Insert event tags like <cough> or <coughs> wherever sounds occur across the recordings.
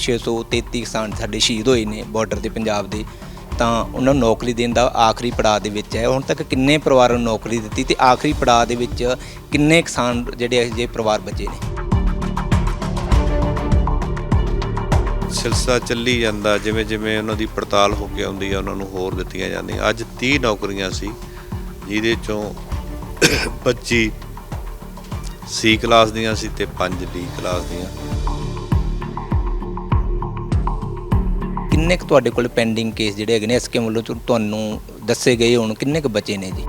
633 ਕਿਸਾਨ ਸਾਡੇ ਸ਼ਹੀਦ ਹੋਏ ਨੇ ਬਾਰਡਰ ਤੇ ਪੰਜਾਬ ਦੇ, ਤਾਂ ਉਹਨਾਂ ਨੂੰ ਨੌਕਰੀ ਦੇਣ ਦਾ ਆਖਰੀ ਪੜਾਅ ਦੇ ਵਿੱਚ ਹੈ। ਹੁਣ ਤੱਕ ਕਿੰਨੇ ਪਰਿਵਾਰਾਂ ਨੂੰ ਨੌਕਰੀ ਦਿੱਤੀ ਤੇ ਆਖਰੀ ਪੜਾਅ ਦੇ ਵਿੱਚ ਕਿੰਨੇ ਕਿਸਾਨ ਜਿਹੜੇ ਇਹੋ ਜਿਹੇ ਪਰਿਵਾਰ ਬਚੇ ਨੇ? ਸਿਲਸਿਲਾ ਚੱਲੀ ਜਾਂਦਾ ਜਿਵੇਂ ਜਿਵੇਂ ਉਹਨਾਂ ਦੀ ਪੜਤਾਲ ਹੋ ਕੇ ਆਉਂਦੀ ਹੈ ਉਹਨਾਂ ਨੂੰ ਹੋਰ ਦਿੱਤੀਆਂ ਜਾਂਦੀਆਂ। ਅੱਜ 30 ਨੌਕਰੀਆਂ ਸੀ, ਜਿਹਦੇ ਚੋਂ 25 ਸੀ ਕਲਾਸ ਦੀਆਂ ਸੀ ਤੇ 5 ਡੀ ਕਲਾਸ ਦੀਆਂ। ਕਿੰਨੇ ਕੁ ਤੁਹਾਡੇ ਕੋਲ ਪੈਂਡਿੰਗ ਕੇਸ ਜਿਹੜੇ ਹੈਗੇ ਨੇ? ਐਸਕੇ ਵੱਲੋਂ ਤੁਹਾਨੂੰ ਦੱਸੇ ਗਏ ਹੋਣ? ਕਿੰਨੇ ਕੁ ਬਚੇ ਨੇ ਜੀ?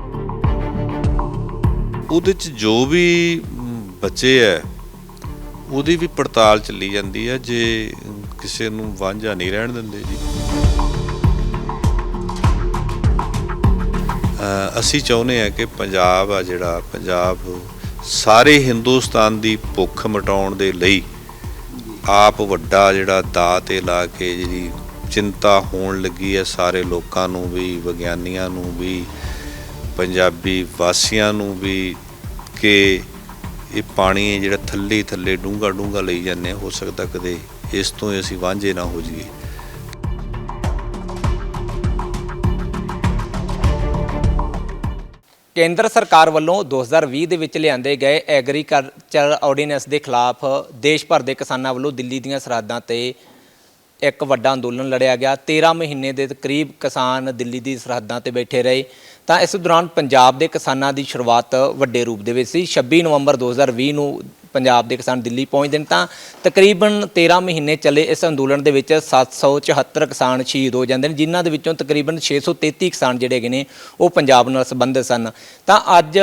ਉਹਦੇ ਚ ਜੋ ਵੀ ਮ, ਬਚੇ ਹੈ ਉਹਦੀ ਵੀ ਪੜਤਾਲ ਚੱਲੀ ਜਾਂਦੀ ਹੈ ਜੇ ਕਿਸੇ ਨੂੰ ਵਾਂਝਾ ਨਹੀਂ ਰਹਿਣ ਦਿੰਦੇ ਜੀ। ਅਸੀਂ ਚਾਹੁੰਦੇ ਹਾਂ ਕਿ ਪੰਜਾਬ ਆ ਜਿਹੜਾ ਪੰਜਾਬ ਸਾਰੇ ਹਿੰਦੁਸਤਾਨ ਦੀ ਭੁੱਖ ਮਿਟਾਉਣ ਦੇ ਲਈ ਆਪ ਵੱਡਾ ਜਿਹੜਾ ਦਾਅ ਤੇ ਲਾ ਕੇ ਜਿਹੜੀ ਚਿੰਤਾ ਹੋਣ ਲੱਗੀ ਹੈ ਸਾਰੇ ਲੋਕਾਂ ਨੂੰ ਵੀ, ਵਿਗਿਆਨੀਆਂ ਨੂੰ ਵੀ, ਪੰਜਾਬੀ ਵਾਸੀਆਂ ਨੂੰ ਵੀ ਕਿ ਇਹ ਪਾਣੀ ਜਿਹੜਾ ਥੱਲੇ ਥੱਲੇ ਡੂੰਘਾ ਡੂੰਘਾ ਲਈ ਜਾਂਦੇ ਹੋ ਸਕਦਾ ਕਦੇ ਇਸ ਤੋਂ ਅਸੀਂ ਵਾਂਝੇ ਨਾ ਹੋ ਜਾਈਏ। ਕੇਂਦਰ ਸਰਕਾਰ ਵੱਲੋਂ 2020 ਦੇ ਵਿੱਚ ਲਿਆਂਦੇ ਗਏ ਐਗਰੀਕਲਚਰ ਆਰਡੀਨੈਂਸ ਦੇ ਖਿਲਾਫ ਦੇਸ਼ ਭਰ ਦੇ ਕਿਸਾਨਾਂ ਵੱਲੋਂ ਦਿੱਲੀ ਦੀਆਂ ਸਰਹੱਦਾਂ ਤੇ ਇੱਕ ਵੱਡਾ ਅੰਦੋਲਨ ਲੜਿਆ ਗਿਆ। 13 ਮਹੀਨੇ ਦੇ ਕਰੀਬ ਕਿਸਾਨ ਦਿੱਲੀ ਦੀ ਸਰਹੱਦਾਂ ਤੇ ਬੈਠੇ ਰਹੇ। ਤਾਂ ਇਸ ਦੌਰਾਨ ਪੰਜਾਬ ਦੇ ਕਿਸਾਨਾਂ ਦੀ ਸ਼ੁਰੂਆਤ ਵੱਡੇ ਰੂਪ ਦੇ ਵਿੱਚ ਸੀ। 26 ਨਵੰਬਰ 2020 ਨੂੰ ਪੰਜਾਬ ਦੇ ਕਿਸਾਨ ਦਿੱਲੀ ਪਹੁੰਚਦੇ ਨੇ। ਤਾਂ ਤਕਰੀਬਨ 13 ਮਹੀਨੇ ਚੱਲੇ ਇਸ ਅੰਦੋਲਨ ਦੇ ਵਿੱਚ 774 ਕਿਸਾਨ ਸ਼ਹੀਦ ਹੋ ਜਾਂਦੇ ਨੇ, ਜਿਨ੍ਹਾਂ ਦੇ ਵਿੱਚੋਂ ਤਕਰੀਬਨ 633 ਕਿਸਾਨ ਜਿਹੜੇ ਹੈਗੇ ਨੇ, ਉਹ ਪੰਜਾਬ ਨਾਲ ਸੰਬੰਧਿਤ ਸਨ। ਤਾਂ ਅੱਜ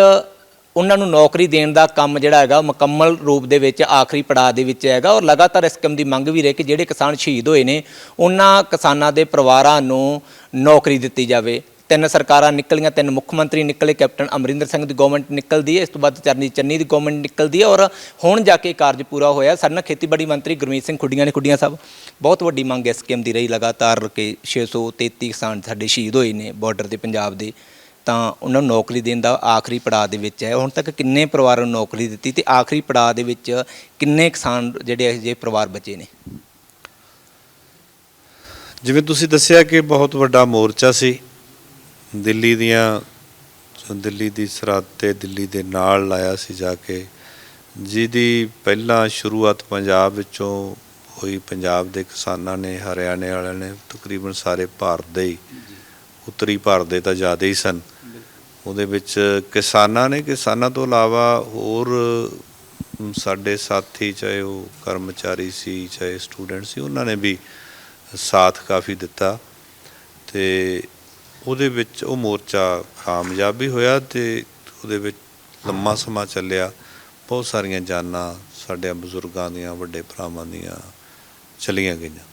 ਉਹਨਾਂ ਨੂੰ ਨੌਕਰੀ ਦੇਣ ਦਾ ਕੰਮ ਜਿਹੜਾ ਹੈਗਾ ਮੁਕੰਮਲ ਰੂਪ ਦੇ ਵਿੱਚ ਆਖਰੀ ਪੜਾਅ ਦੇ ਵਿੱਚ ਹੈਗਾ ਔਰ ਲਗਾਤਾਰ ਇਸ ਕੰਮ ਦੀ ਮੰਗ ਵੀ ਰਹੀ ਕਿ ਜਿਹੜੇ ਕਿਸਾਨ ਸ਼ਹੀਦ ਹੋਏ ਨੇ, ਉਹਨਾਂ ਕਿਸਾਨਾਂ ਦੇ ਪਰਿਵਾਰਾਂ ਨੂੰ ਨੌਕਰੀ ਦਿੱਤੀ ਜਾਵੇ। ਤਿੰਨ ਸਰਕਾਰਾਂ ਨਿਕਲੀਆਂ, ਤਿੰਨ ਮੁੱਖ ਮੰਤਰੀ ਨਿਕਲੇ, ਕੈਪਟਨ ਅਮਰਿੰਦਰ ਸਿੰਘ ਦੀ ਗਵਰਨਮੈਂਟ ਨਿਕਲਦੀ ਹੈ, ਇਸ ਤੋਂ ਬਾਅਦ ਚਰਨੀ ਚੰਨੀ ਦੀ ਗਵਰਨਮੈਂਟ ਨਿਕਲਦੀ ਹੈ ਔਰ ਹੁਣ ਜਾ ਕੇ ਕਾਰਜ ਪੂਰਾ ਹੋਇਆ। ਸਾਡਾ ਖੇਤੀਬਾੜੀ ਮੰਤਰੀ ਗੁਰਮੀਤ ਸਿੰਘ ਖੁੱਡੀਆਂ ਨੇ, ਖੁੱਡੀਆਂ ਸਾਹਿਬ, ਬਹੁਤ ਵੱਡੀ ਮੰਗ ਇਸ ਸਕੀਮ ਦੀ ਰਹੀ। ਲਗਾਤਾਰ ਕਿ 633 ਕਿਸਾਨ ਸਾਡੇ ਸ਼ਹੀਦ ਹੋਏ ਨੇ ਬਾਰਡਰ ਤੇ ਪੰਜਾਬ ਦੇ। ਤਾਂ ਉਹਨਾਂ ਨੂੰ ਨੌਕਰੀ ਦੇਣ ਦਾ ਆਖਰੀ ਪੜਾਅ ਦੇ ਵਿੱਚ ਹੈ। ਹੁਣ ਤੱਕ ਕਿੰਨੇ ਪਰਿਵਾਰਾਂ ਨੂੰ ਨੌਕਰੀ ਦਿੱਤੀ ਤੇ ਆਖਰੀ ਪੜਾਅ ਦੇ ਵਿੱਚ ਕਿੰਨੇ ਕਿਸਾਨ ਜਿਹੜੇ ਇਹੋ ਜਿਹੇ ਪਰਿਵਾਰ ਬਚੇ ਨੇ? ਜਿਵੇਂ ਤੁਸੀਂ ਦੱਸਿਆ ਕਿ ਬਹੁਤ ਵੱਡਾ ਮੋਰਚਾ ਸੀ, ਦਿੱਲੀ ਦੀਆਂ, ਦਿੱਲੀ ਦੀ ਸਰਹੱਦ ਤੇ ਦਿੱਲੀ ਦੇ ਨਾਲ ਲਾਇਆ ਸੀ ਜਾ ਕੇ, ਜਿਹਦੀ ਪਹਿਲਾਂ ਸ਼ੁਰੂਆਤ ਪੰਜਾਬ ਵਿੱਚੋਂ ਹੋਈ। ਪੰਜਾਬ ਦੇ ਕਿਸਾਨਾਂ ਨੇ, ਹਰਿਆਣੇ ਵਾਲਿਆਂ ਨੇ ਤਕਰੀਬਨ ਸਾਰੇ ਭਾਰਤ ਦੇ ਹੀ, ਉੱਤਰੀ ਭਾਰਤ ਦੇ ਤਾਂ ਜ਼ਿਆਦਾ ਹੀ ਸਨ। ਉਹਦੇ ਵਿੱਚ ਕਿਸਾਨਾਂ ਨੇ, ਕਿਸਾਨਾਂ ਤੋਂ ਇਲਾਵਾ ਹੋਰ ਸਾਡੇ ਸਾਥੀ, ਚਾਹੇ ਉਹ ਕਰਮਚਾਰੀ ਸੀ, ਚਾਹੇ ਸਟੂਡੈਂਟ ਸੀ, ਉਹਨਾਂ ਨੇ ਵੀ ਸਾਥ ਕਾਫੀ ਦਿੱਤਾ ਤੇ ਉਹਦੇ ਵਿੱਚ ਉਹ ਮੋਰਚਾ ਕਾਮਯਾਬ ਵੀ ਹੋਇਆ ਤੇ ਉਹਦੇ ਵਿੱਚ ਲੰਮਾ ਸਮਾਂ ਚੱਲਿਆ। ਬਹੁਤ ਸਾਰੀਆਂ ਜਾਨਾਂ ਸਾਡੇ ਬਜ਼ੁਰਗਾਂ ਦੀਆਂ, ਵੱਡੇ ਭਰਾਵਾਂ ਦੀਆਂ ਚਲੀਆਂ ਗਈਆਂ।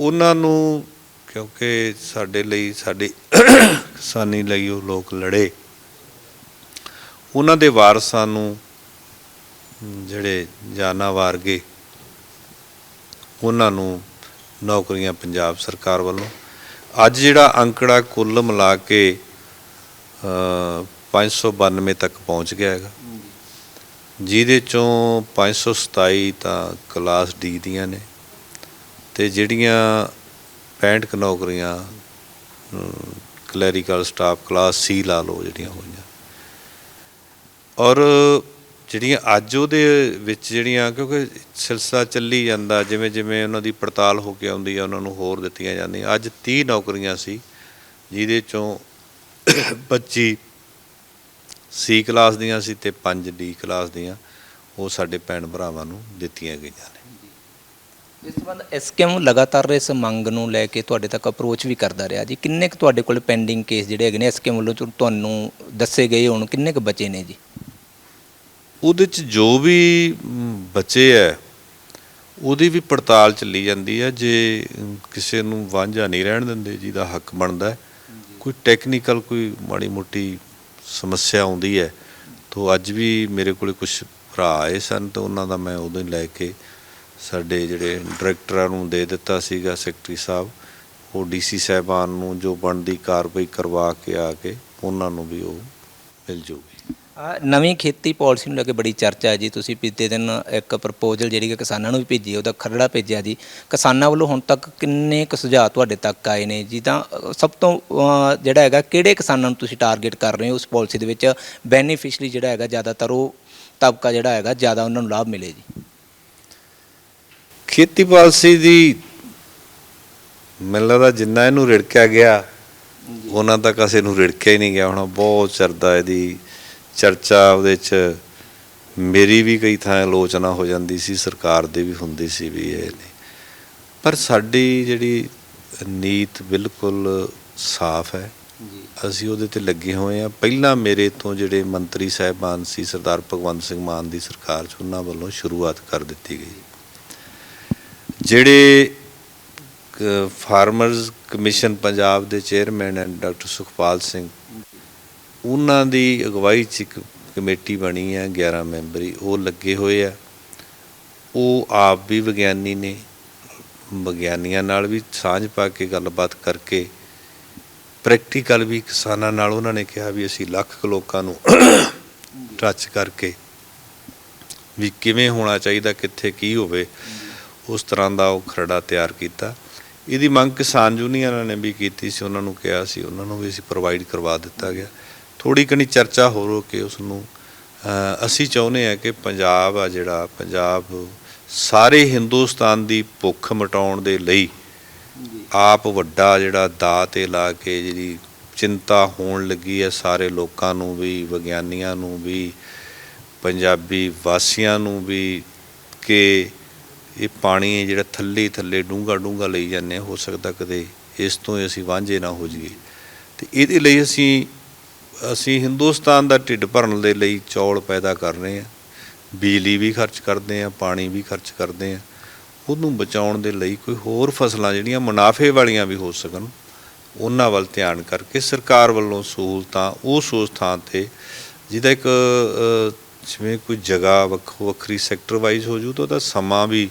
ਉਹਨਾਂ ਨੂੰ ਕਿਉਂਕਿ ਸਾਡੇ ਲਈ ਸਾਡੇ ਕਿਸਾਨੀ ਲਈ ਉਹ ਲੋਕ ਲੜੇ। ਉਹਨਾਂ ਦੇ ਵਾਰਸਾਂ ਨੂੰ ਜਿਹੜੇ ਜਾਨਾਂ ਵਾਰ ਗਏ ਉਹਨਾਂ ਨੂੰ ਨੌਕਰੀਆਂ ਪੰਜਾਬ ਸਰਕਾਰ ਵੱਲੋਂ। ਅੱਜ ਜਿਹੜਾ ਅੰਕੜਾ ਕੁੱਲ ਮਿਲਾ ਕੇ ਅ, 592 ਤੱਕ ਪਹੁੰਚ ਗਿਆ ਹੈਗਾ। ਜਿਹਦੇ ਚੋਂ 527 ਤਾਂ ਕਲਾਸ ਡੀ ਦੀਆਂ ਨੇ। ਤੇ ਜਿਹੜੀਆਂ 65 ਨੌਕਰੀਆਂ ਕਲੈਰੀਕਲ ਸਟਾਫ ਕਲਾਸ ਸੀ ਲਾ ਲਓ ਜਿਹੜੀਆਂ ਹੋਈਆਂ। ਔਰ ਜਿਹੜੀਆਂ ਅੱਜ ਉਹਦੇ ਵਿੱਚ ਜਿਹੜੀਆਂ, ਕਿਉਂਕਿ ਸਿਲਸਿਲਾ ਚੱਲੀ ਜਾਂਦਾ, ਜਿਵੇਂ ਜਿਵੇਂ ਉਹਨਾਂ ਦੀ ਪੜਤਾਲ ਹੋ ਕੇ ਆਉਂਦੀ ਹੈ ਉਹਨਾਂ ਨੂੰ ਹੋਰ ਦਿੱਤੀਆਂ ਜਾਂਦੀਆਂ। ਅੱਜ 30 ਨੌਕਰੀਆਂ ਸੀ, ਜਿਹਦੇ ਚੋਂ 25 ਸੀ ਕਲਾਸ ਦੀਆਂ ਸੀ ਤੇ 5 ਡੀ ਕਲਾਸ ਦੀਆਂ, ਉਹ ਸਾਡੇ ਭੈਣ ਭਰਾਵਾਂ ਨੂੰ ਦਿੱਤੀਆਂ ਗਈਆਂ ਨੇ। ਇਸ ਸੰਬੰਧ ਐਸਕੇਐਮ ਲਗਾਤਾਰ ਇਸ ਮੰਗ ਨੂੰ ਲੈ ਕੇ ਤੁਹਾਡੇ ਤੱਕ ਅਪਰੋਚ ਵੀ ਕਰਦਾ ਰਿਹਾ ਜੀ। ਕਿੰਨੇ ਕੁ ਤੁਹਾਡੇ ਕੋਲ ਪੈਂਡਿੰਗ ਕੇਸ ਜਿਹੜੇ ਹੈਗੇ ਨੇ ਐਸਕੇਐਮ ਵੱਲੋਂ ਤੁ- ਤੁਹਾਨੂੰ ਦੱਸੇ ਗਏ ਹੁਣ? ਕਿੰਨੇ ਕੁ ਬਚੇ ਨੇ ਜੀ? ਉਹਦੇ ਚ ਜੋ ਵੀ ਬਚੇ ਹੈ ਉਹਦੀ ਵੀ ਪੜਤਾਲ ਚੱਲੀ ਜਾਂਦੀ ਹੈ ਜੇ ਕਿਸੇ ਨੂੰ ਵਾਂਝਾ ਨਹੀਂ ਰਹਿਣ ਦਿੰਦੇ ਜਿਹਦਾ ਹੱਕ ਬਣਦਾ ਕੋਈ ਟੈਕਨੀਕਲ ਕੋਈ ਮਾੜੀ ਮੋਟੀ ਸਮੱਸਿਆ ਆਉਂਦੀ ਹੈ ਤੋਂ ਅੱਜ ਵੀ ਮੇਰੇ ਕੋਲੇ ਕੁਝ ਭਰਾ ਆਏ ਸਨ ਤਾਂ ਉਹਨਾਂ ਦਾ ਮੈਂ ਉਦੋਂ ਹੀ ਲੈ ਕੇ ਸਾਡੇ ਜਿਹੜੇ ਡਾਇਰੈਕਟਰਾਂ ਨੂੰ ਦੇ ਦਿੱਤਾ ਸੀਗਾ ਸੈਕਟਰੀ ਸਾਹਿਬ, ਉਹ ਡੀਸੀ ਸਾਹਿਬਾਨ ਨੂੰ ਜੋ ਬਣਦੀ ਕਾਰਵਾਈ ਕਰਵਾ ਕੇ ਆ ਕੇ ਉਹਨਾਂ ਨੂੰ ਵੀ ਉਹ ਮਿਲ ਜੂਗੀ। ਨਵੀਂ ਖੇਤੀ ਪਾਲਿਸੀ ਨੂੰ ਲੈ ਕੇ ਬੜੀ ਚਰਚਾ ਹੈ ਜੀ। ਤੁਸੀਂ ਬੀਤੇ ਦਿਨ ਇੱਕ ਪ੍ਰਪੋਜ਼ਲ ਜਿਹੜੀ ਕਿ ਕਿਸਾਨਾਂ ਨੂੰ ਵੀ ਭੇਜੀ, ਉਹਦਾ ਖਰੜਾ ਭੇਜਿਆ ਜੀ। ਕਿਸਾਨਾਂ ਵੱਲੋਂ ਹੁਣ ਤੱਕ ਕਿੰਨੇ ਕੁ ਸੁਝਾਅ ਤੁਹਾਡੇ ਤੱਕ ਆਏ ਨੇ? ਜੀ ਤਾਂ ਸਭ ਤੋਂ ਜਿਹੜਾ ਹੈਗਾ, ਕਿਹੜੇ ਕਿਸਾਨਾਂ ਨੂੰ ਤੁਸੀਂ ਟਾਰਗੇਟ ਕਰ ਰਹੇ ਹੋ ਉਸ ਪਾਲਿਸੀ ਦੇ ਵਿੱਚ? ਬੈਨੀਫਿਸ਼ਰੀ ਜਿਹੜਾ ਹੈਗਾ, ਜ਼ਿਆਦਾਤਰ ਉਹ ਤਬਕਾ ਜਿਹੜਾ ਹੈਗਾ, ਜ਼ਿਆਦਾ ਉਹਨਾਂ ਨੂੰ ਲਾਭ ਮਿਲੇ ਜੀ। ਖੇਤੀ ਪਾਲਿਸੀ ਦੀ ਮੈਨੂੰ ਲੱਗਦਾ ਜਿੰਨਾ ਇਹਨੂੰ ਰਿੜਕਿਆ ਗਿਆ ਉਹਨਾਂ ਤੱਕ ਅਸੀਂ ਨੂੰ ਰਿੜਕਿਆ ਹੀ ਨਹੀਂ ਗਿਆ। ਹੁਣ ਬਹੁਤ ਚਰਦਾ ਇਹਦੀ ਚਰਚਾ ਉਹਦੇ ਚ ਮੇਰੀ ਵੀ ਕਈ ਥਾਂ ਆਲੋਚਨਾ ਹੋ ਜਾਂਦੀ ਸੀ ਸਰਕਾਰ ਦੇ ਵੀ ਹੁੰਦੀ ਸੀ ਵੀ ਇਹ ਨਹੀਂ। ਪਰ ਸਾਡੀ ਜਿਹੜੀ ਨੀਤ ਬਿਲਕੁਲ ਸਾਫ਼ ਹੈ। ਅਸੀਂ ਉਹਦੇ ਤੇ ਲੱਗੇ ਹੋਏ ਆ ਪਹਿਲਾਂ ਮੇਰੇ ਤੋਂ ਜਿਹੜੇ ਮੰਤਰੀ ਸਾਹਿਬਾਨ ਸੀ ਸਰਦਾਰ ਭਗਵੰਤ ਸਿੰਘ ਮਾਨ ਦੀ ਸਰਕਾਰ ਚ ਉਹਨਾਂ ਵੱਲੋਂ ਸ਼ੁਰੂਆਤ ਕਰ ਦਿੱਤੀ ਗਈ। ਜਿਹੜੇ ਫਾਰਮਰਸ ਕਮਿਸ਼ਨ ਪੰਜਾਬ ਦੇ ਚੇਅਰਮੈਨ ਹਨ ਡਾਕਟਰ ਸੁਖਪਾਲ ਸਿੰਘ, ਉਹਨਾਂ ਦੀ ਅਗਵਾਈ ਚ ਇੱਕ ਕਮੇਟੀ ਬਣੀ ਹੈ 11 ਮੈਂਬਰੀ, ਉਹ ਲੱਗੇ ਹੋਏ ਆ। ਉਹ ਆਪ ਵੀ ਵਿਗਿਆਨੀ ਨੇ, ਵਿਗਿਆਨੀਆਂ ਨਾਲ ਵੀ ਸਾਂਝ ਪਾ ਕੇ ਗੱਲਬਾਤ ਕਰਕੇ ਪ੍ਰੈਕਟੀਕਲ ਵੀ ਕਿਸਾਨਾਂ ਨਾਲ ਉਹਨਾਂ ਨੇ ਕਿਹਾ ਵੀ ਅਸੀਂ ਲੱਖ ਲੋਕਾਂ ਨੂੰ <coughs> ਟੱਚ ਕਰਕੇ ਵੀ ਕਿਵੇਂ ਹੋਣਾ ਚਾਹੀਦਾ, ਕਿੱਥੇ ਕੀ ਹੋਵੇ। ਉਸ ਤਰ੍ਹਾਂ ਦਾ ਉਹ ਖਰੜਾ ਤਿਆਰ ਕੀਤਾ। ਇਹਦੀ ਮੰਗ ਕਿਸਾਨ ਯੂਨੀਅਨਾਂ ਨੇ ਵੀ ਕੀਤੀ ਸੀ ਉਹਨਾਂ ਨੂੰ ਕਿਹਾ ਸੀ ਉਹਨਾਂ ਨੂੰ ਵੀ ਅਸੀਂ ਪ੍ਰੋਵਾਈਡ ਕਰਵਾ ਦਿੱਤਾ ਗਿਆ। ਥੋੜੀ ਕਣੀ ਚਰਚਾ ਹੋ ਰੋ ਕੇ ਉਸ ਨੂੰ ਅਸੀਂ ਚਾਹੁੰਦੇ ਆ ਕਿ ਪੰਜਾਬ ਆ ਜਿਹੜਾ ਪੰਜਾਬ ਸਾਰੇ ਹਿੰਦੁਸਤਾਨ ਦੀ ਭੁੱਖ ਮਿਟਾਉਣ ਦੇ ਲਈ ਆਪ ਵੱਡਾ ਜਿਹੜਾ ਦਾਅ ਤੇ ਲਾ ਕੇ ਜਿਹੜੀ ਚਿੰਤਾ ਹੋਣ ਲੱਗੀ ਹੈ ਸਾਰੇ ਲੋਕਾਂ ਨੂੰ ਵੀ ਵਿਗਿਆਨੀਆਂ ਨੂੰ ਵੀ ਪੰਜਾਬੀ ਵਾਸੀਆਂ ਨੂੰ ਵੀ ਕਿ ਇਹ ਪਾਣੀ ਜਿਹੜਾ ਥੱਲੇ ਥੱਲੇ ਡੂੰਘਾ ਡੂੰਘਾ ਲਈ ਜਾਂਦੇ ਹਾਂ, ਹੋ ਸਕਦਾ ਕਦੇ ਇਸ ਤੋਂ ਅਸੀਂ ਵਾਂਝੇ ਨਾ ਹੋ ਜਾਈਏ। ਤੇ ਇਹਦੇ ਲਈ ਅਸੀਂ ਅਸੀਂ ਹਿੰਦੁਸਤਾਨ ਦਾ ਢਿੱਡ ਭਰਨ ਦੇ ਲਈ ਚੌਲ ਪੈਦਾ ਕਰ ਰਹੇ ਹਾਂ ਬਿਜਲੀ ਵੀ ਖਰਚ ਕਰਦੇ ਹਾਂ ਪਾਣੀ ਵੀ ਖਰਚ ਕਰਦੇ ਹਾਂ ਉਹਨੂੰ ਬਚਾਉਣ ਦੇ ਲਈ ਕੋਈ ਹੋਰ ਫਸਲਾਂ ਜਿਹੜੀਆਂ ਮੁਨਾਫੇ ਵਾਲੀਆਂ ਵੀ ਹੋ ਸਕਣ ਉਹਨਾਂ ਵੱਲ ਧਿਆਨ ਕਰਕੇ ਸਰਕਾਰ ਵੱਲੋਂ ਸਹੂਲਤਾਂ ਉਹ ਉਸ ਥਾਂ ਤੇ ਜਿਹਦਾ ਇੱਕ ਜਿਵੇਂ ਕੋਈ ਜਗ੍ਹਾ ਵੱਖੋ ਵੱਖਰੀ ਸੈਕਟਰ ਵਾਈਜ਼ ਹੋ ਜੂ ਤਾਂ ਉਹਦਾ ਸਮਾਂ ਵੀ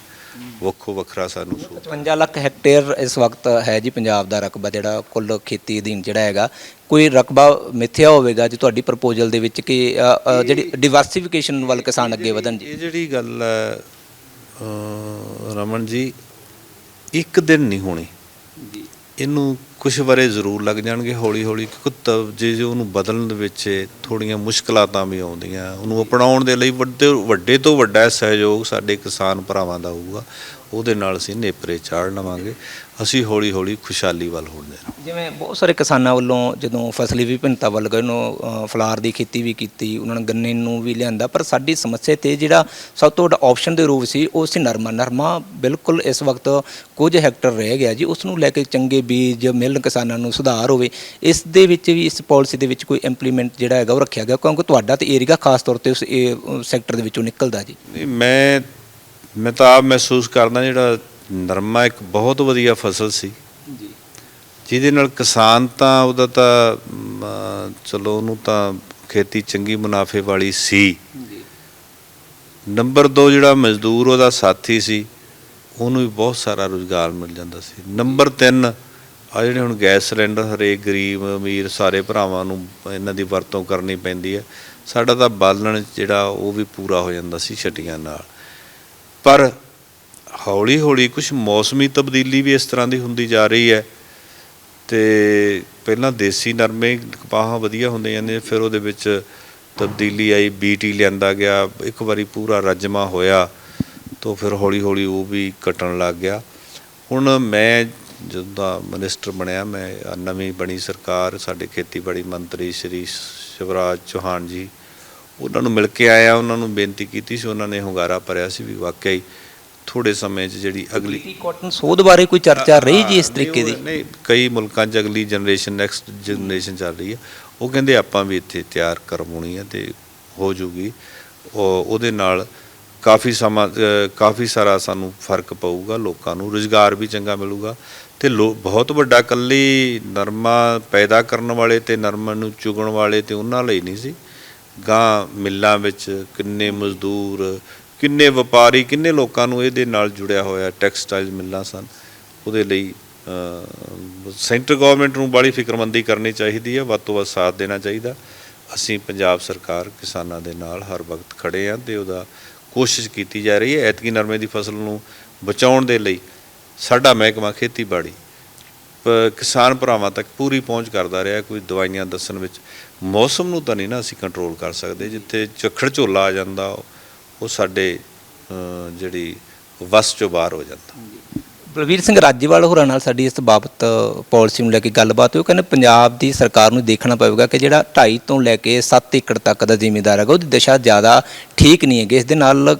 ਵੱਖੋ ਵੱਖਰਾ ਸਾਨੂੰ ਸਹੂਲਤ 55 ਲੱਖ ਹੈਕਟੇਅਰ ਇਸ ਵਕਤ ਹੈ ਜੀ ਪੰਜਾਬ ਦਾ ਰਕਬਾ ਜਿਹੜਾ ਕੁੱਲ ਖੇਤੀ ਅਧੀਨ ਜਿਹੜਾ ਹੈਗਾ। ਕੋਈ ਰਕਬਾ ਮਿੱਥਿਆ ਹੋਵੇਗਾ ਜੀ ਤੁਹਾਡੀ ਪ੍ਰਪੋਜ਼ਲ ਦੇ ਵਿੱਚ ਕਿ ਅ, ਅ, ਜਿਹੜੀ ਡਿਵਰਸਿਫਿਕੇਸ਼ਨ ਵੱਲ ਕਿਸਾਨ ਅੱਗੇ ਵਧਣ ਜੀ? ਇਹ ਜਿਹੜੀ ਗੱਲ ਹੈ ਰਮਨ ਜੀ ਇੱਕ ਦਿਨ ਨਹੀਂ ਹੋਣੀ। ਜੀ। ਇਹਨੂੰ ਕੁਝ ਵਰੇ ਜ਼ਰੂਰ ਲੱਗ ਜਾਣਗੇ ਹੌਲੀ ਹੌਲੀ, ਕਿਉਂਕਿ ਜੇ ਜੇ ਉਹਨੂੰ ਬਦਲਣ ਦੇ ਵਿੱਚ ਥੋੜੀਆਂ ਮੁਸ਼ਕਲਾਂ ਤਾਂ ਵੀ ਆਉਂਦੀਆਂ, ਉਹਨੂੰ ਅਪਣਾਉਣ ਦੇ ਲਈ ਵੱਡੇ ਵੱਡੇ ਤੋਂ ਵੱਡਾ ਸਹਿਯੋਗ ਸਾਡੇ ਕਿਸਾਨ ਭਰਾਵਾਂ ਦਾ ਹੋਊਗਾ। ਉਹਦੇ ਨਾਲ ਅਸੀਂ ਨੇਪਰੇ ਚਾੜ ਲਵਾਂਗੇ। ਅਸੀਂ ਹੌਲੀ ਹੌਲੀ ਖੁਸ਼ਹਾਲੀ ਵੱਲ ਹੋਣ ਦੇਣਾ ਜਿਵੇਂ ਬਹੁਤ ਸਾਰੇ ਕਿਸਾਨਾਂ ਵੱਲੋਂ ਜਦੋਂ ਫਸਲੀ ਵਿਭਿੰਨਤਾ ਵੱਲ ਗਏ ਨੂੰ ਫਲਾਰ ਦੀ ਖੇਤੀ ਵੀ ਕੀਤੀ ਉਹਨਾਂ ਨੇ ਗੰਨੇ ਨੂੰ ਵੀ ਲਿਆਂਦਾ। ਪਰ ਸਾਡੀ ਸਮੱਸਿਆ ਤੇ ਜਿਹੜਾ ਸਭ ਤੋਂ ਵੱਡਾ ਆਪਸ਼ਨ ਦੇ ਰੂਪ ਸੀ ਉਹ ਸੀ ਨਰਮਾ। ਨਰਮਾ ਬਿਲਕੁਲ ਇਸ ਵਕਤ ਕੁਝ ਹੈਕਟਰ ਰਹਿ ਗਿਆ ਜੀ। ਉਸ ਨੂੰ ਲੈ ਕੇ ਚੰਗੇ ਬੀਜ ਮਿਲਣ ਕਿਸਾਨਾਂ ਨੂੰ ਸੁਧਾਰ ਹੋਵੇ ਇਸ ਦੇ ਵਿੱਚ ਵੀ ਇਸ ਪਾਲਿਸੀ ਦੇ ਵਿੱਚ ਕੋਈ ਇੰਪਲੀਮੈਂਟ ਜਿਹੜਾ ਹੈਗਾ ਉਹ ਰੱਖਿਆ ਗਿਆ। ਕਿਉਂਕਿ ਤੁਹਾਡਾ ਤੇ ਏਰੀਆ ਖਾਸ ਤੌਰ ਤੇ ਉਸ ਸੈਕਟਰ ਦੇ ਵਿੱਚੋਂ ਨਿਕਲਦਾ ਜੀ। ਮੈਂ ਮੈਂ ਤਾਂ ਆਪ ਮਹਿਸੂਸ ਕਰਦਾ ਜਿਹੜਾ ਨਰਮਾ ਇੱਕ ਬਹੁਤ ਵਧੀਆ ਫਸਲ ਸੀ। ਜੀ। ਜਿਹਦੇ ਨਾਲ ਕਿਸਾਨ ਤਾਂ ਉਹਦਾ ਤਾਂ ਚਲੋ ਉਹਨੂੰ ਤਾਂ ਖੇਤੀ ਚੰਗੀ ਮੁਨਾਫੇ ਵਾਲੀ ਸੀ। ਜੀ। ਨੰਬਰ 2 ਜਿਹੜਾ ਮਜ਼ਦੂਰ ਉਹਦਾ ਸਾਥੀ ਸੀ ਉਹਨੂੰ ਵੀ ਬਹੁਤ ਸਾਰਾ ਰੋਜ਼ਗਾਰ ਮਿਲ ਜਾਂਦਾ ਸੀ। ਨੰਬਰ 3 ਆ ਜਿਹੜੇ ਹੁਣ ਗੈਸ ਸਿਲੰਡਰ ਹਰੇਕ ਗਰੀਬ ਅਮੀਰ ਸਾਰੇ ਭਰਾਵਾਂ ਨੂੰ ਇਹਨਾਂ ਦੀ ਵਰਤੋਂ ਕਰਨੀ ਪੈਂਦੀ ਹੈ ਸਾਡਾ ਤਾਂ ਬਾਲਣ ਜਿਹੜਾ ਉਹ ਵੀ ਪੂਰਾ ਹੋ ਜਾਂਦਾ ਸੀ ਛਟੀਆਂ ਨਾਲ। ਪਰ ਹੌਲੀ ਹੌਲੀ ਕੁਝ ਮੌਸਮੀ ਤਬਦੀਲੀ ਵੀ ਇਸ ਤਰ੍ਹਾਂ ਦੀ ਹੁੰਦੀ ਜਾ ਰਹੀ ਹੈ ਤੇ ਪਹਿਲਾਂ ਦੇਸੀ ਨਰਮੇ ਕਪਾਹਾਂ ਵਧੀਆ ਹੁੰਦੇ ਜਾਂਦੇ ਫਿਰ ਉਹਦੇ ਵਿੱਚ ਤਬਦੀਲੀ ਆਈ ਬੀਟੀ ਲਿਆਂਦਾ ਗਿਆ, ਇੱਕ ਵਾਰੀ ਪੂਰਾ ਰਜਮਾ ਹੋਇਆ ਤੋਂ ਫਿਰ ਹੌਲੀ ਹੌਲੀ ਉਹ ਵੀ ਕੱਟਣ ਲੱਗ ਗਿਆ। ਹੁਣ ਮੈਂ ਜਦੋਂ ਦਾ ਮਿਨਿਸਟਰ ਬਣਿਆ, ਮੈਂ ਨਵੀਂ ਬਣੀ ਸਰਕਾਰ, ਸਾਡੇ ਖੇਤੀਬਾੜੀ ਮੰਤਰੀ ਸ਼੍ਰੀ ਸ਼ਿਵਰਾਜ ਚੌਹਾਨ ਜੀ ਉਹਨਾਂ ਨੂੰ ਮਿਲ ਕੇ ਆਇਆ ਉਹਨਾਂ ਨੂੰ ਬੇਨਤੀ ਕੀਤੀ ਸੀ ਉਹਨਾਂ ਨੇ ਹੁੰਗਾਰਾ ਭਰਿਆ ਸੀ ਵੀ ਵਾਕਿਆ ਹੀ ਥੋੜੇ ਸਮੇਂ 'ਚ ਜਿਹੜੀ ਅਗਲੀ ਕਾਟਨ ਸੋਧ ਬਾਰੇ ਕੋਈ ਚਰਚਾ ਰਹੀ ਜੀ ਇਸ ਤਰੀਕੇ ਦੀ? ਨਹੀਂ ਕਈ ਮੁਲਕਾਂ 'ਚ ਅਗਲੀ ਜਨਰੇਸ਼ਨ ਨੈਕਸਟ ਜਨਰੇਸ਼ਨ ਚੱਲ ਰਹੀ ਹੈ। ਉਹ ਕਹਿੰਦੇ ਆਪਾਂ ਵੀ ਇੱਥੇ ਤਿਆਰ ਕਰਵਾਉਣੀ ਹੈ ਤੇ ਹੋ ਜੂਗੀ। ਉਹ ਉਹਦੇ ਨਾਲ ਕਾਫੀ ਸਮਾਂ ਕਾਫੀ ਸਾਰਾ ਸਾਨੂੰ ਫ਼ਰਕ ਪਊਗਾ ਲੋਕਾਂ ਨੂੰ ਰੁਜ਼ਗਾਰ ਵੀ ਚੰਗਾ ਮਿਲੂਗਾ ਤੇ ਲੋ- ਬਹੁਤ ਵੱਡਾ ਕੱਲੀ ਨਰਮਾ ਪੈਦਾ ਕਰਨ ਵਾਲੇ ਤੇ ਨਰਮਾ ਨੂੰ ਚੁਗਣ ਵਾਲੇ ਤੇ ਉਹਨਾਂ ਲਈ ਨਹੀਂ ਸੀ। ਗਾਂ ਮਿੱਲਾਂ ਵਿੱਚ ਕਿੰਨੇ ਮਜ਼ਦੂਰ, ਕਿੰਨੇ ਵਪਾਰੀ, ਕਿੰਨੇ ਲੋਕਾਂ ਨੂੰ ਇਹਦੇ ਨਾਲ ਜੁੜਿਆ ਹੋਇਆ ਟੈਕਸਟਾਈਲ ਮਿੱਲਾਂ ਸਨ। ਉਹਦੇ ਲਈ ਸੈਂਟਰ ਗਵਰਨਮੈਂਟ ਨੂੰ ਬੜੀ ਫਿਕਰਮੰਦੀ ਕਰਨੀ ਚਾਹੀਦੀ ਹੈ, ਵੱਧ ਤੋਂ ਵੱਧ ਸਾਥ ਦੇਣਾ ਚਾਹੀਦਾ। ਅਸੀਂ ਪੰਜਾਬ ਸਰਕਾਰ ਕਿਸਾਨਾਂ ਦੇ ਨਾਲ ਹਰ ਵਕਤ ਖੜੇ ਹਾਂ ਤੇ ਉਹਦਾ ਕੋਸ਼ਿਸ਼ ਕੀਤੀ ਜਾ ਰਹੀ ਹੈ ਐਤਕੀ ਨਰਮੇ ਦੀ ਫਸਲ ਨੂੰ ਬਚਾਉਣ ਦੇ ਲਈ। ਸਾਡਾ ਮਹਿਕਮਾ ਖੇਤੀਬਾੜੀ ਪ- ਕਿਸਾਨ ਭਰਾਵਾਂ ਤੱਕ ਪੂਰੀ ਪਹੁੰਚ ਕਰਦਾ ਰਿਹਾ, ਕੋਈ ਦਵਾਈਆਂ ਦੱਸਣ ਵਿੱਚ ਮੌਸਮ ਨੂੰ ਤਾਂ ਨਹੀਂ ਨਾ ਅਸੀਂ ਕੰਟਰੋਲ ਕਰ ਸਕਦੇ। ਜਿੱਥੇ ਝੱਖੜ ਝੋਲਾ ਆ ਜਾਂਦਾ, ਉਹ ਸਾਡੇ ਜਿਹੜੀ ਵਸ ਚੋਂ ਬਾਹਰ ਹੋ ਜਾਂਦਾ। ਬਲਵੀਰ ਸਿੰਘ ਰਾਜੇਵਾਲ ਹੋਰਾਂ ਨਾਲ ਸਾਡੀ ਇਸ ਬਾਬਤ ਪਾਲਿਸੀ ਨੂੰ ਲੈ ਕੇ ਗੱਲਬਾਤ ਹੋਈ। ਉਹ ਕਹਿੰਦੇ ਪੰਜਾਬ ਦੀ ਸਰਕਾਰ ਨੂੰ ਦੇਖਣਾ ਪਵੇਗਾ ਕਿ ਜਿਹੜਾ 2.5 ਤੋਂ ਲੈ ਕੇ 7 ਏਕੜ ਤੱਕ ਦਾ ਜ਼ਿਮੀਂਦਾਰ ਹੈਗਾ, ਉਹਦੀ ਦਿਸ਼ਾ ਜ਼ਿਆਦਾ ਠੀਕ ਨਹੀਂ ਹੈਗੀ। ਇਸ ਦੇ ਨਾਲ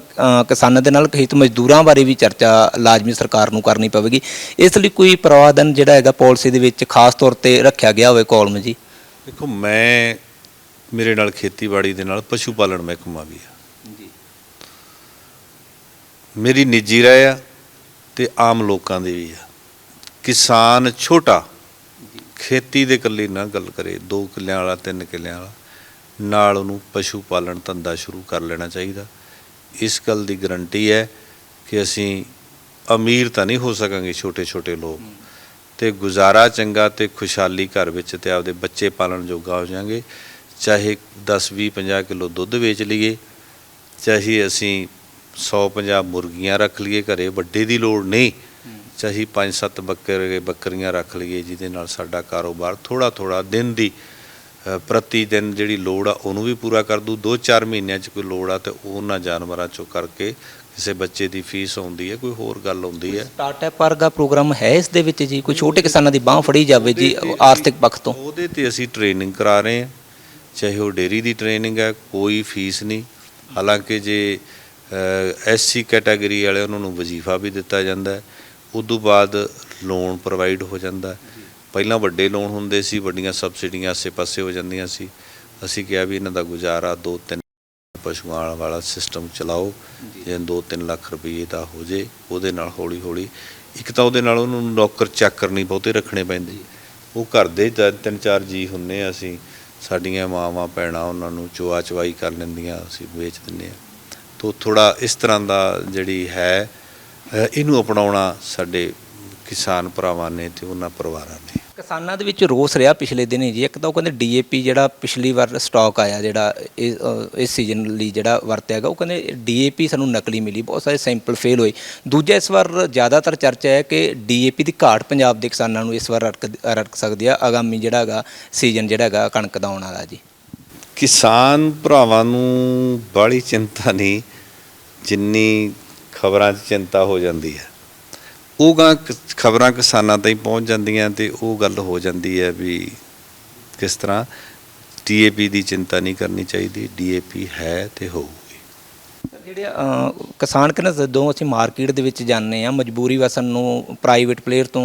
ਕਿਸਾਨਾਂ ਦੇ ਨਾਲ ਖੇਤ ਮਜ਼ਦੂਰਾਂ ਬਾਰੇ ਵੀ ਚਰਚਾ ਲਾਜ਼ਮੀ ਸਰਕਾਰ ਨੂੰ ਕਰਨੀ ਪਵੇਗੀ। ਇਸ ਲਈ ਕੋਈ ਪ੍ਰਾਵਧਾਨ ਜਿਹੜਾ ਹੈਗਾ ਪਾਲਿਸੀ ਦੇ ਵਿੱਚ ਖਾਸ ਤੌਰ ਤੇ ਰੱਖਿਆ ਗਿਆ ਹੋਵੇ, ਕੋਲਮ ਜੀ? ਦੇਖੋ ਮੈਂ ਮੇਰੇ ਨਾਲ ਖੇਤੀਬਾੜੀ ਦੇ ਨਾਲ ਪਸ਼ੂ ਪਾਲਣ ਮਹਿਕਮਾ ਵੀ ਆ ਜੀ। ਮੇਰੀ ਨਿੱਜੀ ਰਾਏ ਆ ਤੇ ਆਮ ਲੋਕਾਂ ਦੀ ਵੀ ਆ। ਕਿਸਾਨ ਛੋਟਾ ਖੇਤੀ ਦੇ ਇਕੱਲੀ ਨਾ ਗੱਲ ਕਰੇ 2 ਕਿੱਲਿਆਂ ਵਾਲਾ 3 ਕਿੱਲਿਆਂ ਵਾਲਾ ਨਾਲ ਉਹਨੂੰ ਪਸ਼ੂ ਪਾਲਣ ਧੰਦਾ ਸ਼ੁਰੂ ਕਰ ਲੈਣਾ ਚਾਹੀਦਾ। ਇਸ ਗੱਲ ਦੀ ਗਰੰਟੀ ਹੈ ਕਿ ਅਸੀਂ ਅਮੀਰ ਤਾਂ ਨਹੀਂ ਹੋ ਸਕਾਂਗੇ ਛੋਟੇ ਛੋਟੇ ਲੋਕ ਤੇ ਗੁਜ਼ਾਰਾ ਚੰਗਾ ਤੇ ਖੁਸ਼ਹਾਲੀ ਘਰ ਵਿੱਚ ਤੇ ਆਪਦੇ ਬੱਚੇ ਪਾਲਣ ਜੋਗਾ ਹੋ ਜਾਾਂਗੇ। ਚਾਹੇ 10 20 50 ਕਿਲੋ ਦੁੱਧ ਵੇਚ ਲਈਏ, ਚਾਹੇ ਅਸੀਂ 150 ਮੁਰਗੀਆਂ ਰੱਖ ਲਈਏ, ਘਰੇ ਵੱਡੇ ਦੀ ਲੋੜ ਨਹੀਂ। ਚਾਹੇ 5-7 ਬੱਕਰੇ, ਬੱਕਰੀਆਂ ਰੱਖ ਲਈਏ, ਜਿਹਦੇ ਨਾਲ ਸਾਡਾ ਕਾਰੋਬਾਰ ਥੋੜਾ ਥੋੜਾ ਦਿਨ ਦੀ ਪ੍ਰਤੀ ਦਿਨ ਜਿਹੜੀ ਲੋੜ ਆ, ਉਹਨੂੰ ਵੀ ਪੂਰਾ ਕਰ ਦੂ। 2-4 ਮਹੀਨਿਆਂ 'ਚ ਕੋਈ ਲੋੜ ਆ ਤੇ ਉਹਨਾਂ ਜਾਨਵਰਾਂ 'ਚੋਂ ਕਰਕੇ ਕਿਸੇ ਬੱਚੇ ਦੀ ਫੀਸ ਆਉਂਦੀ ਹੈ ਕੋਈ ਹੋਰ ਗੱਲ ਆਉਂਦੀ ਹੈ। ਸਟਾਰਟਅਪ ਵਰਗਾ ਪ੍ਰੋਗਰਾਮ ਹੈ ਇਸ ਦੇ ਵਿੱਚ ਜੀ? ਕੋਈ ਛੋਟੇ ਕਿਸਾਨਾਂ ਦੀ ਬਾਹ ਫੜੀ ਜਾਵੇ ਜੀ ਆਰਥਿਕ ਪੱਖ ਤੋਂ? ਉਹਦੇ ਤੇ ਅਸੀਂ ਟ੍ਰੇਨਿੰਗ ਕਰਾ ਰਹੇ ਹਾਂ। ਚਾਹੇ ਉਹ ਡੇਰੀ ਦੀ ਟ੍ਰੇਨਿੰਗ ਹੈ ਕੋਈ ਫੀਸ ਨਹੀਂ। ਹਾਲਾਂਕਿ ਜੇ ਐਸਸੀ ਕੈਟਾਗਰੀ ਵਾਲੇ ਉਹਨਾਂ ਨੂੰ ਵਜ਼ੀਫਾ ਵੀ ਦਿੱਤਾ ਜਾਂਦਾ ਹੈ। ਉਦੋਂ ਬਾਅਦ ਲੋਨ ਪ੍ਰੋਵਾਈਡ ਹੋ ਜਾਂਦਾ ਹੈ। ਪਹਿਲਾਂ ਵੱਡੇ ਲੋਨ ਹੁੰਦੇ ਸੀ ਵੱਡੀਆਂ ਸਬਸਿਡੀਆਂ ਆਸੇ-ਪਾਸੇ ਹੋ ਜਾਂਦੀਆਂ ਸੀ। ਅਸੀਂ ਕਿਹਾ ਵੀ ਇਹਨਾਂ ਦਾ ਗੁਜ਼ਾਰਾ 2-3 ਪਸ਼ੂਆਂ ਵਾਲਾ ਸਿਸਟਮ ਚਲਾਓ ਜੇ। 2-3 ਲੱਖ ਰੁਪਏ ਦਾ ਹੋ ਜੇ ਉਹਦੇ ਨਾਲ ਹੌਲੀ-ਹੌਲੀ ਇੱਕ ਤਾਂ ਉਹਦੇ ਨਾਲ ਉਹਨੂੰ ਨੌਕਰ ਚਾਕਰ ਨਹੀਂ ਬਹੁਤੇ ਰੱਖਣੇ ਪੈਂਦੇ। ਉਹ ਘਰ ਦੇ ਤਿੰਨ ਚਾਰ ਜੀ ਹੁੰਨੇ ਅਸੀਂ ਸਾਡੀਆਂ ਮਾਵਾਂ ਭੈਣਾਂ ਉਹਨਾਂ ਨੂੰ ਚੋਆ ਚਵਾਈ ਕਰ ਲੈਂਦੀਆਂ ਅਸੀਂ ਵੇਚ ਦਿੰਨੇ ਆ। ਤੋ ਥੋੜਾ ਇਸ ਤਰ੍ਹਾਂ ਦਾ ਜਿਹੜੀ ਹੈ ਇਹਨੂੰ ਅਪਣਾਉਣਾ ਸਾਡੇ ਕਿਸਾਨ ਭਰਾਵਾਂ ਨੇ ਤੇ ਉਹਨਾਂ ਪਰਿਵਾਰਾਂ ਨੇ। ਕਿਸਾਨਾਂ ਦੇ ਵਿੱਚ ਰੋਸ ਰਿਹਾ ਪਿਛਲੇ ਦਿਨੀ ਜੀ। ਇੱਕ ਤਾਂ ਉਹ ਕਹਿੰਦੇ ਡੀਏਪੀ ਜਿਹੜਾ ਪਿਛਲੀ ਵਾਰ ਸਟਾਕ ਆਇਆ ਜਿਹੜਾ ਇਹ, ਅ, ਇਸ ਸੀਜ਼ਨ ਲਈ ਜਿਹੜਾ ਵਰਤਿਆ ਗਿਆ ਉਹ ਕਹਿੰਦੇ ਡੀਏਪੀ ਸਾਨੂੰ ਨਕਲੀ ਮਿਲੀ ਬਹੁਤ ਸਾਰੇ ਸੈਂਪਲ ਫੇਲ ਹੋਏ। ਦੂਜਾ ਇਸ ਵਾਰ ਜ਼ਿਆਦਾਤਰ ਚਰਚਾ ਹੈ ਕਿ ਡੀਏਪੀ ਦੀ ਘਾਟ ਪੰਜਾਬ ਦੇ ਕਿਸਾਨਾਂ ਨੂੰ ਇਸ ਵਾਰ ਰੜਕ ਰੜਕ ਸਕਦੀ ਆ। ਆਗਾਮੀ ਜਿਹੜਾ ਹੈਗਾ ਸੀਜ਼ਨ ਜਿਹੜਾ ਹੈਗਾ ਕਣਕ ਦਾ ਆਉਣ ਵਾਲਾ ਜੀ। ਕਿਸਾਨ ਭਰਾਵਾਂ ਨੂੰ ਬਾਹਲੀ ਚਿੰਤਾ ਨਹੀਂ ਜਿੰਨੀ ਖਬਰਾਂ 'ਚ ਚਿੰਤਾ ਹੋ ਜਾਂਦੀ ਹੈ। ਉਹ ਗਾਂ ਖਬਰਾਂ ਕਿਸਾਨਾਂ ਤਾਈਂ ਪਹੁੰਚ ਜਾਂਦੀਆਂ ਤੇ ਉਹ ਗੱਲ ਹੋ ਜਾਂਦੀ ਹੈ ਵੀ ਕਿਸ ਤਰ੍ਹਾਂ ਡੀਏਪੀ ਦੀ ਚਿੰਤਾ ਨਹੀਂ ਕਰਨੀ ਚਾਹੀਦੀ ਡੀਏਪੀ ਹੈ ਤੇ ਹੋਊਗੀ ਜਿਹੜੇ ਕਿਸਾਨ ਕਹਿੰਦੇ ਜਦੋਂ ਅਸੀਂ ਮਾਰਕੀਟ ਦੇ ਵਿੱਚ ਜਾਂਦੇ ਆ ਮਜਬੂਰੀ ਵਸ ਸਾਨੂੰ ਪ੍ਰਾਈਵੇਟ ਪਲੇਅਰ ਤੋਂ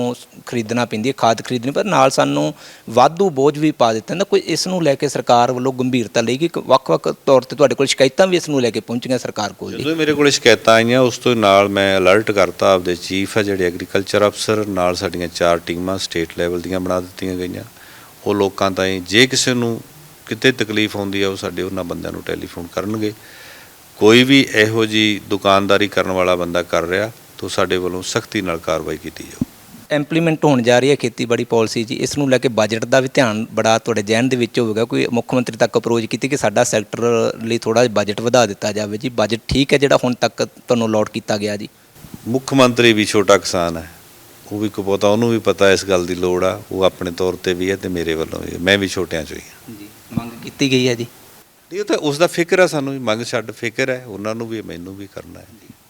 ਖਰੀਦਣਾ ਪੈਂਦੀ ਹੈ, ਖਾਦ ਖਰੀਦਣੀ, ਪਰ ਨਾਲ ਸਾਨੂੰ ਵਾਧੂ ਬੋਝ ਵੀ ਪਾ ਦਿੱਤਾ ਜਾਂਦਾ। ਕੋਈ ਇਸ ਨੂੰ ਲੈ ਕੇ ਸਰਕਾਰ ਵੱਲੋਂ ਗੰਭੀਰਤਾ ਲਈ ਕਿ ਵੱਖ-ਵੱਖ ਤੌਰ ਤੇ ਤੁਹਾਡੇ ਕੋਲ ਸ਼ਿਕਾਇਤਾਂ ਵੀ ਇਸ ਨੂੰ ਲੈ ਕੇ ਪਹੁੰਚੀਆਂ ਸਰਕਾਰ ਕੋਲ ਜੀ? ਜਦੋਂ ਮੇਰੇ ਕੋਲ ਸ਼ਿਕਾਇਤਾਂ ਆਈਆਂ, ਉਸ ਤੋਂ ਨਾਲ ਮੈਂ ਅਲਰਟ ਕਰਤਾ ਆਪਦੇ ਚੀਫ ਹੈ ਜਿਹੜੇ ਐਗਰੀਕਲਚਰ ਅਫਸਰ ਨਾਲ ਸਾਡੀਆਂ ਚਾਰ ਟੀਮਾਂ ਸਟੇਟ ਲੈਵਲ ਦੀਆਂ ਬਣਾ ਦਿੱਤੀਆਂ ਗਈਆਂ। ਉਹ ਲੋਕਾਂ ਤਾਈਂ, ਜੇ ਕਿਸੇ ਨੂੰ ਕਿਤੇ ਤਕਲੀਫ ਹੁੰਦੀ ਹੈ ਉਹ ਸਾਡੇ ਉਹਨਾਂ ਬੰਦਿਆਂ ਨੂੰ ਟੈਲੀਫੋਨ ਕਰਨਗੇ। ਕੋਈ ਵੀ ਇਹੋ ਜੀ ਦੁਕਾਨਦਾਰੀ ਕਰਨ ਵਾਲਾ ਬੰਦਾ ਕਰ ਰਿਹਾ ਤਾਂ ਸਾਡੇ ਵੱਲੋਂ ਸਖਤੀ ਨਾਲ ਕਾਰਵਾਈ ਕੀਤੀ ਜਾਊ। ਇੰਪਲੀਮੈਂਟ ਹੋਣ ਜਾ ਰਹੀ ਹੈ ਖੇਤੀਬਾੜੀ ਪਾਲਿਸੀ ਜੀ। ਇਸ ਨੂੰ ਲੈ ਕੇ ਬਜਟ ਦਾ ਵੀ ਧਿਆਨ ਬੜਾ ਤੁਹਾਡੇ ਜ਼ਿਹਨ ਦੇ ਵਿੱਚ ਹੋਵੇਗਾ। ਕੋਈ ਮੁੱਖ ਮੰਤਰੀ ਤੱਕ ਅਪਰੋਚ ਕੀਤੀ ਕਿ ਸਾਡਾ ਸੈਕਟਰ ਲਈ ਥੋੜਾ ਬਜਟ ਵਧਾ ਦਿੱਤਾ ਜਾਵੇ ਜੀ। ਬਜਟ ਠੀਕ ਹੈ ਜਿਹੜਾ ਹੁਣ ਤੱਕ ਤੁਹਾਨੂੰ ਅਲਾਟ ਕੀਤਾ ਗਿਆ ਜੀ। ਮੁੱਖ ਮੰਤਰੀ ਵੀ ਛੋਟਾ ਕਿਸਾਨ ਹੈ। ਉਹ ਵੀ ਕੋ ਪਤਾ ਉਹਨੂੰ ਵੀ ਪਤਾ ਇਸ ਗੱਲ ਦੀ ਲੋੜ ਆ। ਉਹ ਆਪਣੇ ਤੌਰ ਤੇ ਵੀ ਹੈ ਤੇ ਮੇਰੇ ਵੱਲੋਂ ਵੀ। ਮੈਂ ਵੀ ਛੋਟਿਆਂ ਚੋਂ ਹੀ ਹਾਂ। ਜੀ। ਮੰਗ ਕੀਤੀ ਗਈ ਹੈ ਜੀ। ਨਹੀਂ ਉਹ ਤਾਂ ਉਸ ਦਾ ਫਿਕਰ ਹੈ, ਸਾਨੂੰ ਵੀ ਮੰਗ ਛੱਡ ਫਿਕਰ ਹੈ, ਉਹਨਾਂ ਨੂੰ ਵੀ, ਮੈਨੂੰ ਵੀ ਕਰਨਾ ਹੈ।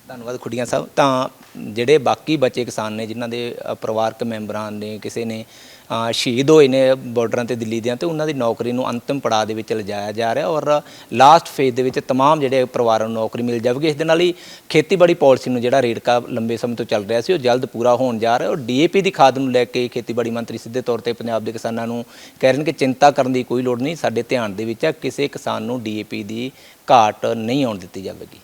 ਧੰਨਵਾਦ ਖੁੱਡੀਆਂ ਸਾਹਿਬ ਤਾਂ ਜਿਹੜੇ ਬਾਕੀ ਬੱਚੇ ਕਿਸਾਨ ਨੇ ਜਿਨ੍ਹਾਂ ਦੇ ਅ, ਪਰਿਵਾਰਕ ਮੈਂਬਰਾਂ ਨੇ ਕਿਸੇ ਨੇ ਅ, ਸ਼ਹੀਦ ਹੋਏ ਨੇ ਬਾਰਡਰਾਂ ਤੇ ਦਿੱਲੀ ਦੀਆਂ ਤੇ ਉਹਨਾਂ ਦੀ ਨੌਕਰੀ ਨੂੰ ਅੰਤਿਮ ਪੜਾਅ ਦੇ ਵਿੱਚ ਲਿਜਾਇਆ ਜਾ ਰਿਹਾ ਔਰ ਲਾਸਟ ਫੇਜ਼ ਦੇ ਵਿੱਚ तमाम ਜਿਹੜੇ ਪਰਿਵਾਰਾਂ ਨੂੰ ਨੌਕਰੀ ਮਿਲ ਜਾਵੇਗੀ ਇਸ ਦੇ ਨਾਲ ਹੀ ਖੇਤੀਬਾੜੀ ਪਾਲਿਸੀ ਨੂੰ ਜਿਹੜਾ ਰੇੜਕਾ ਲੰਬੇ ਸਮੇਂ ਤੋਂ ਚੱਲ ਰਿਹਾ ਸੀ ਉਹ ਜਲਦ ਪੂਰਾ ਹੋਣ ਜਾ ਰਿਹਾ ਔਰ ਡੀਏਪੀ ਦੀ ਖਾਦ ਨੂੰ ਲੈ ਕੇ ਖੇਤੀਬਾੜੀ ਮੰਤਰੀ ਸਿੱਧੇ ਤੌਰ ਤੇ ਪੰਜਾਬ ਦੇ ਕਿਸਾਨਾਂ ਨੂੰ ਕਹਿ ਰਹੇ ਨੇ ਕਿ ਚਿੰਤਾ ਕਰਨ ਦੀ ਕੋਈ ਲੋੜ ਨਹੀਂ ਸਾਡੇ ਧਿਆਨ ਦੇ ਵਿੱਚ ਹੈ ਕਿਸੇ ਕਿਸਾਨ ਨੂੰ ਡੀਏਪੀ ਦੀ ਘਾਟ ਨਹੀਂ ਆਉਣ ਦਿੱਤੀ ਜਾਵੇਗੀ